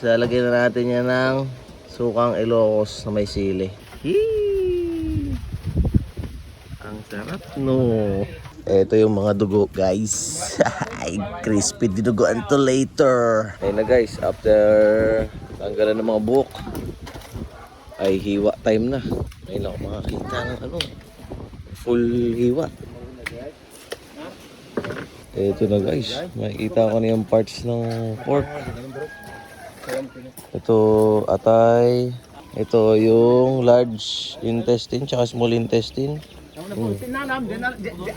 lalagyan na natin yan ng sukang Ilocos na may sili. Yee! Ang sarap no. Ito yung mga dugo guys. Ay, crispy dinuguan to later. Ayun na guys, after tanggalan ng mga buhok, ay hiwa time na. Ngayon ako makakita ng ano, full hiwa. Ito na guys, makikita ko na yung parts ng pork. Ito atay. Ito yung large intestine tsaka small intestine. Hmm. Ano? Dyan.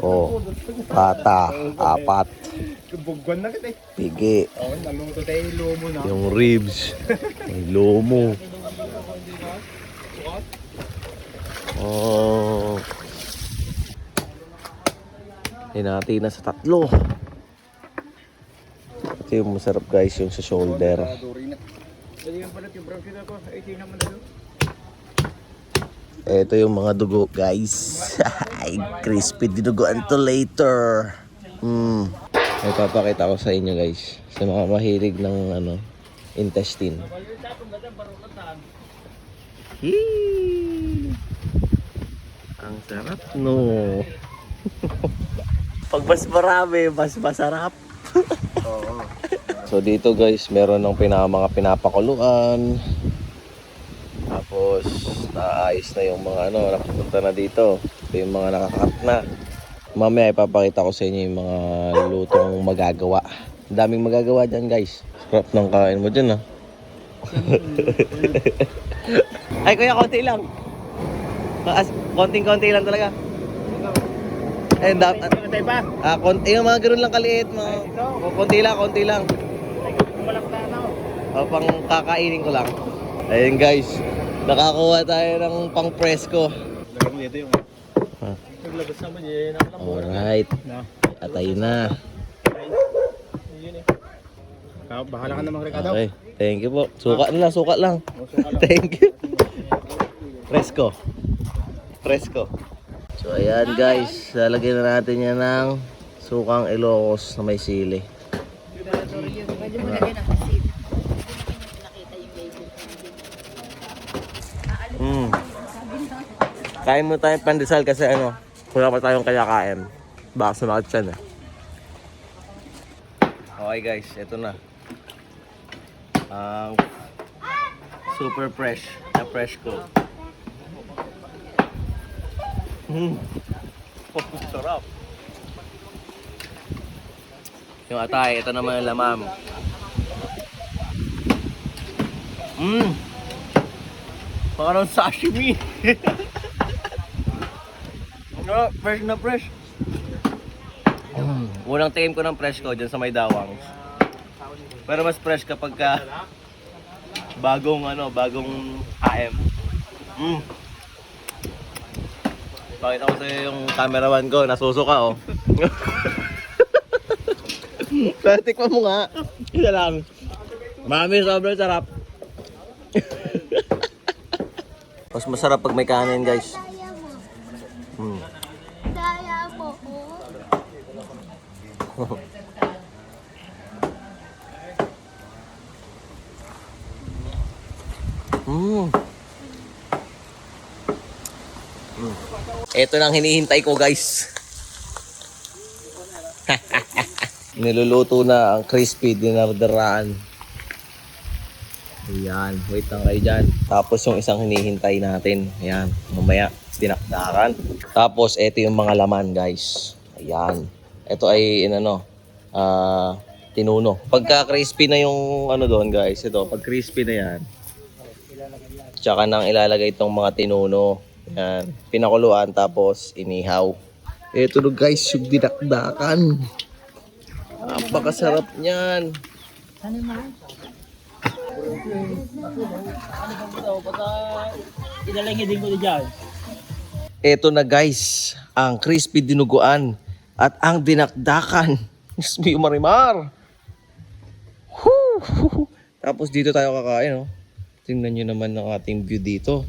Oh, pata, apat, Kubugwan na kita eh. pigi, naluto tayo yung lomo na. yung ribs, may lomo. Oh. Hinati na sa tatlo. Ito yung masarap guys, yung sa shoulder. Ito yung mga dugo guys. Crispy dinuguan to later. Hmm. May papakita ko sa inyo guys. Sa mga mahilig ng ano, intestine. Hee! Ang sarap no. Pag mas marami, mas masarap. Oo. So dito guys, meron ng pina, mga pinapakuluan. Tapos naayos na yung mga ano, nakapunta na dito. Ito yung mga nakakat na. Mamaya ipapakita ko sa inyo yung mga lutong magagawa. Ang daming magagawa dyan guys. Scrap ng kain mo dyan ah. Ay kuya, konti lang. As, konting-konti lang talaga. Eh, da, Tayo pa. ah, konti, yung mga ganun lang kaliit. Mga, konti lang, konti lang. Malak na ano. O, pang kakainin ko lang. Ayun guys, nakakuha tayo ng pang presko. Lagyan mo dito yung... Ha. Naglabas naman yun. Muna. Alright, Na. atay na. Yun eh. Ah, Bahala ka naman Ricardo. Okay, thank you po. Suka na lang, suka lang. Muso ka lang. Thank you. Presko. Presko. So ayan guys, lalagyan na natin yan ng sukang Ilocos na may sili. Pwede mo lagyan ng. Mm. Kain mo tayong pandesal kasi ano, wala pa tayong kaya-kain. Baka sumakit siya na. Okay guys, ito na. Ang super fresh na fresh ko. Mm. Oh, sarap. Yung atay, ito naman yung lamam. Mmm. Parang sashimi. no, fresh na fresh. Mm. Unang tingin ko ng fresh ko dyan sa may dawang. Pero mas fresh kapag ka bagong ano, bagong AM. Mm. Pakita ko sa yung cameraman ko, nasusuka oh. Tikman mo nga. Isa lang. Mami, sobrang sarap. Mas masarap pag may kanin, guys. Hmm. Kaya mo. Mm. Mm. Ito nang hinihintay ko, guys. Niluluto na ang crispy dinardaraan. Ayan, wait lang kayo dyan. Tapos yung isang hinihintay natin. Ayan, mamaya, dinakdakan. Tapos, ito yung mga laman, guys. Ayan. Ito ay, ano, ah, tinuno. Pagka crispy na yung, ano doon, guys, ito, pag crispy na yan, tsaka nang ilalagay itong mga tinuno. Ayan, pinakuluan, tapos inihaw. Ito na, guys, yung dinakdakan. Napakasarap niyan. Dyan. Ito na guys, ang crispy dinuguan at ang dinakdakan. Diyos yung marimar. Whew! Tapos dito tayo kakain, oh. Tingnan nyo naman ang ating view dito.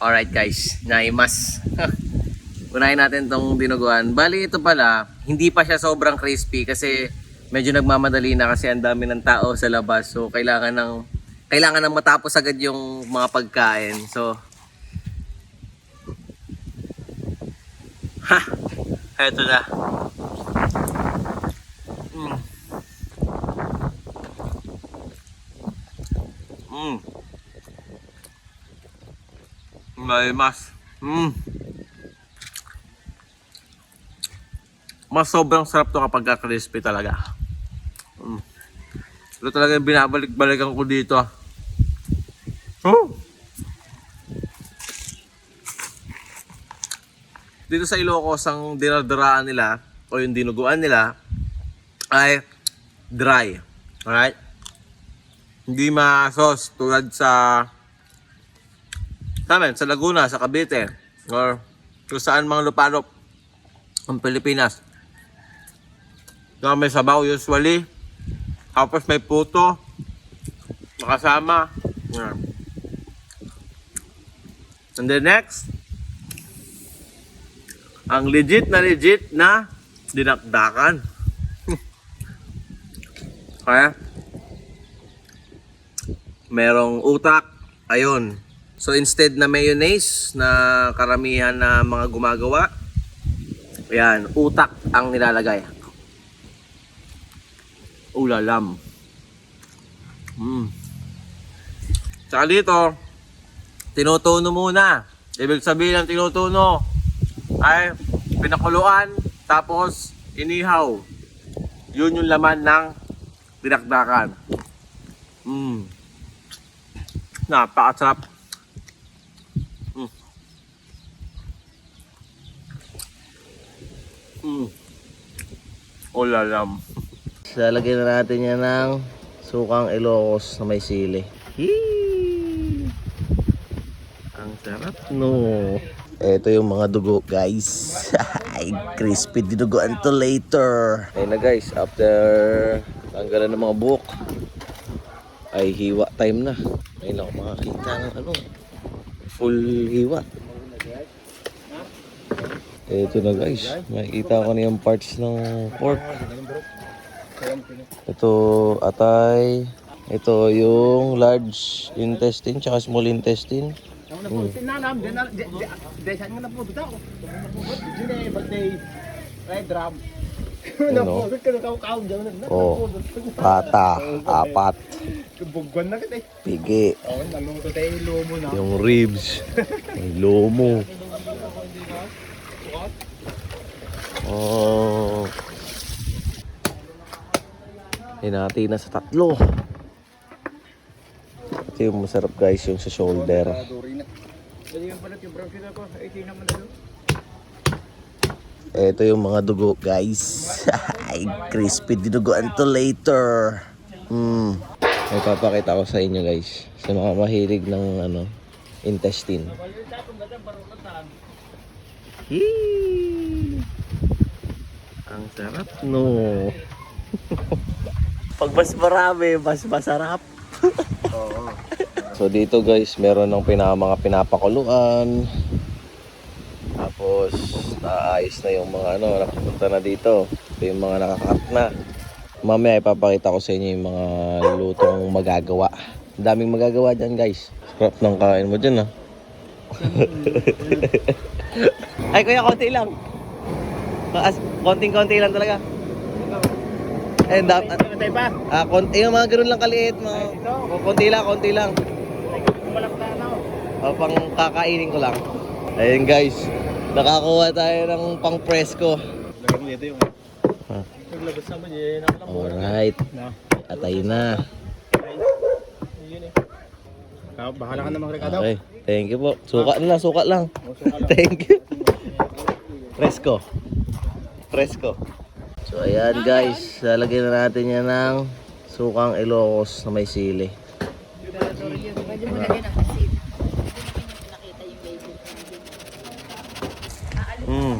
Alright guys, naimas. unahin natin tong dinuguan. Bali, ito pala, hindi pa siya sobrang crispy kasi medyo nagmamadali na kasi ang dami ng tao sa labas. So, kailangan ng kailangan ng matapos agad yung mga pagkain. So, ha! Eto na. Mm. Mm. May mas. Mm. Mas sobrang sarap to kapag ka crispy talaga. Mm. Ito talaga yung binabalik-balikan ko dito. ah. Oh! Dito sa Ilocos, ang dinadaraan nila o yung dinuguan nila ay dry. Alright? Hindi ma-sauce tulad sa sa amin, sa Laguna, sa Cavite, or kung saan mga lupalop ng Pilipinas. Na may sabaw usually, tapos may puto, makasama. Yan. And then next, ang legit na legit na dinakdakan. Kaya, merong utak, ayun. So instead na mayonnaise na karamihan na mga gumagawa, ayan, utak ang nilalagay. Ulalam. Mm. Tsaka dito, tinutuno muna. Ibig sabihin ng tinutuno ay pinakuluan tapos inihaw. Yun yung laman ng dinakdakan. Mm. Napakasarap. Ulalam. Lalagyan na natin yan ng sukang Ilocos na may sili. Hee! Ang sarap no. Ito yung mga dugo guys. Crispy dinuguan to later. Ayun na guys, after tanggalan ng mga buhok, ay hiwa time na. Ayun ako makakita ng ano, full hiwa. Ito na guys, makikita ko na yung parts ng pork. Ito atay. Ito yung large intestine tsaka small intestine. Drum. Ano? Oh, pata, apat, eh. pigi, yung ribs, yung lomo. Oh. Hinati na sa tatlo. Ito yung masarap guys, yung sa shoulder. Duri na. Dali yung palat yung brown sila ko, 18 naman na doon. Ito yung mga dugo guys. Ay, crispy dinuguan to later. Hmm. May papakita ko sa inyo guys. Sa mga mahilig ng ano, intestine. Hee! Ang sarap no. Pag mas marami, mas masarap. so dito guys, meron ng pina, mga pinapakuluan. Tapos, naayos na yung mga ano, nakapunta na dito. Ito yung mga nakakat na. Mamaya ipapakita ko sa inyo yung mga lutong magagawa. Ang daming magagawa dyan guys. Sarap ng kain mo dyan ah. Ay kuya, konti lang. As, konting-konti lang talaga. Eh, da, Tayo pa. ah, konti, yung mga ganun lang kaliit. Mga, konti lang, konti lang. Kumalap na ano. O, pang kakainin ko lang. Ayun guys, nakakuha tayo ng pang presko. Lagyan mo dito yung... Ha. Naglabas naman yun. Ako lang Alright, na. atay na. Yun eh. Ah, Bahala ka naman Ricardo. Okay, thank you po. Suka na lang. Oh, suka lang. Thank you. Presko. Presko. So ayan guys, lalagyan na natin yan ng sukang Ilocos na may sili. Pwede mo lagyan ng asin. Mm.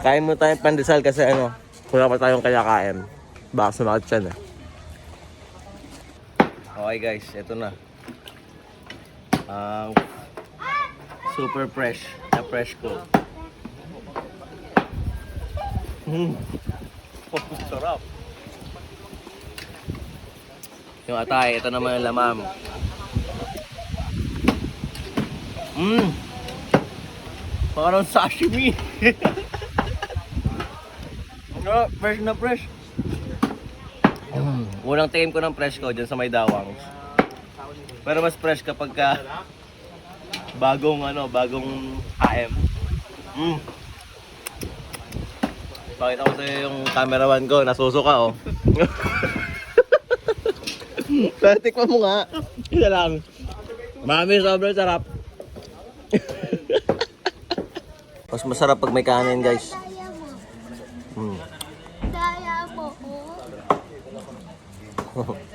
Kain mo tayong pandesal kasi ano, wala pa tayong kayakain. Baka sumakit siya na. Okay guys, ito na. Ang super fresh na fresh ko. Mm. Oh, sarap. Yung atay, ito naman yung lamam. Mmm. Parang sashimi. Ah, fresh na fresh. Mm. Unang tingin ko ng fresh ko dyan sa may dawang. Pero mas fresh kapag ka bagong ano, bagong AM. Mm. Pakita ko sa'yo yung cameraman ko, nasusuka oh. Pero tikman mo nga. Isa lang. Mami, sobrang sarap. Mas masarap pag may kanin, guys. Mm. Daya mo ko. Mm.